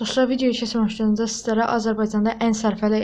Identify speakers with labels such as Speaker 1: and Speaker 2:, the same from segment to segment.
Speaker 1: Dostlar, videoyu keçməmişdən öncə sizlərə Azərbaycanda ən sərfəli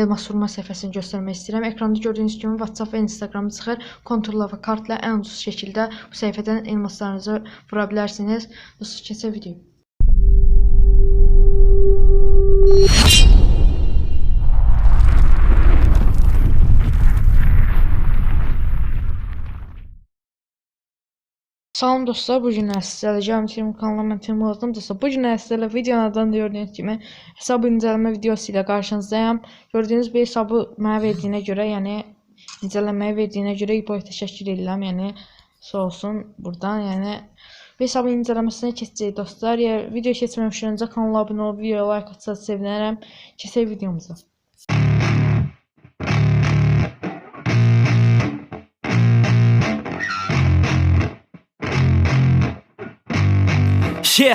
Speaker 1: elmas vurma səhifəsini göstərmək istəyirəm. Ekranda gördüyünüz kimi WhatsApp və Instagram çıxır. Konturla və kartla ən ucuz şəkildə bu səhifədən elmaslarınızı vura bilərsiniz. Dostlar, keçək videoya. Salam dostlar, bu gün sizlərlə Gəmçilim kanalına mən Timur oldum. Dostlar, bu gün sizlərlə videolardan gördüyünüz kimi hesab incələmə videosu ilə qarşınızdayım. Gördüyünüz bir hesabı mənə verdiyinə görə, yəni incələməyə verdiyinə görə İbo'ya təşəkkür edirəm. Yəni sağ olsun buradan, yəni bu hesabın incələməsinə keçəcək dostlar. Yəni video keçməmişdən öncə kanala abunə olub videoya like atsanız sevinərəm. Keçək videomuza.
Speaker 2: 切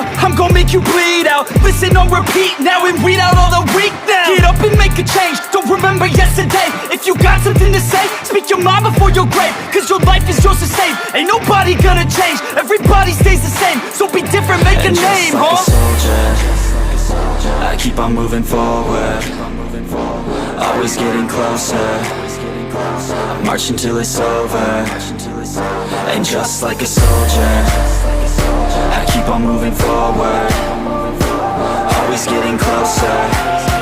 Speaker 2: I'm gonna make you bleed out. Listen on repeat now and weed out all the weak now. Get up and make a change. Don't remember yesterday. If you got something to say, speak your mind before your grave. Cause your life is yours to save. Ain't nobody gonna change. Everybody stays the same. So be different, make a
Speaker 3: And just
Speaker 2: name,
Speaker 3: like
Speaker 2: huh?
Speaker 3: a soldier, I keep on moving forward. Always getting closer. I march until it's over. And just like a soldier, keep on moving forward. Always getting closer.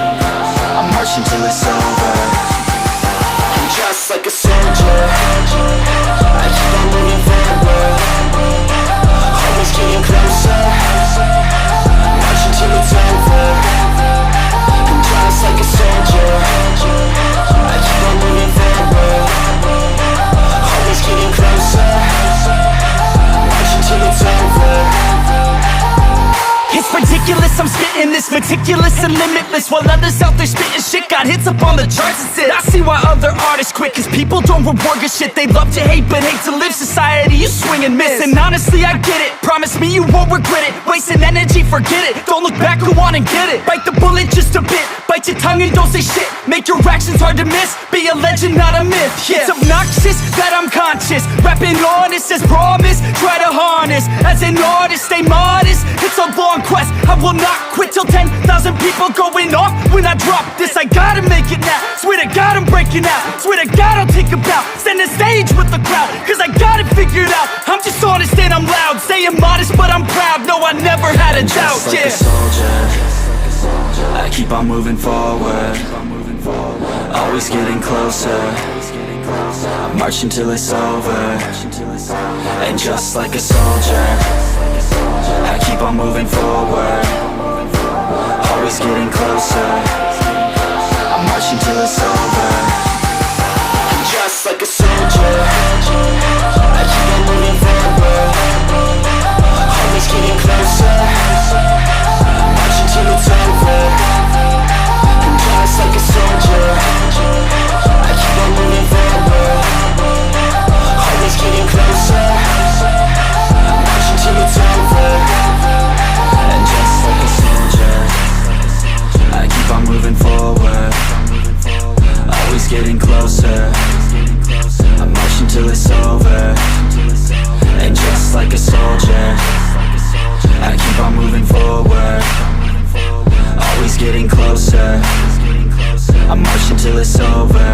Speaker 2: I'm spitting this meticulous and limitless While others out there spitting shit. Got hits up on the charts and shit. I see why other artists quit, cause people don't reward good shit. They love to hate but hate to live. Society, you swing and miss. And honestly I get it, promise me you won't regret it. Wasting energy, forget it, don't look back, go on and get it. Bite the bullet just a bit, bite your tongue and don't say shit. Make your actions hard to miss, be a legend not a myth. Yeah. It's obnoxious that I'm conscious, rapping honest as promise Try to harness, as an artist stay modest. It's a long quest, will not quit till 10,000 people going off. When I drop this, I gotta make it now. Swear to God I'm breaking out, swear to God I'll take a bow. Stand the stage with the crowd, cause I got it figured out. I'm just honest and I'm loud, saying modest but I'm proud. No, I never had a doubt,
Speaker 3: Just like
Speaker 2: yeah.
Speaker 3: a soldier, I keep on moving forward. Always getting closer. I march until it's over. And just like a soldier, I keep on moving forward. Closer. Closer. I march until it's over. And just like a soldier, I keep on moving forward. Always getting closer. I march until it's over.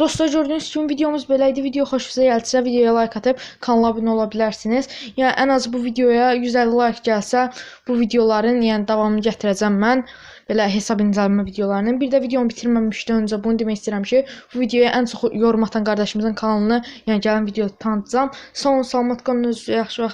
Speaker 1: Dostlar gördüyünüz kimi videomuz belə idi. Video xoşunuza gəlsə videoya like atıb kanala abunə ola bilərsiniz. Yəni ən az bu videoya 150 like gəlsə bu videoların yəni davamını gətirəcəm mən. belə hesab incəlmə videolarının. Bir də videomu bitirməmişdən öncə bunu demək istəyirəm ki, bu videoya ən çox yorum atan qardaşımızın kanalını, yəni gələn video tanıtacağam. Sağ olun, salamat qalın, özünüzə yaxşı vaxt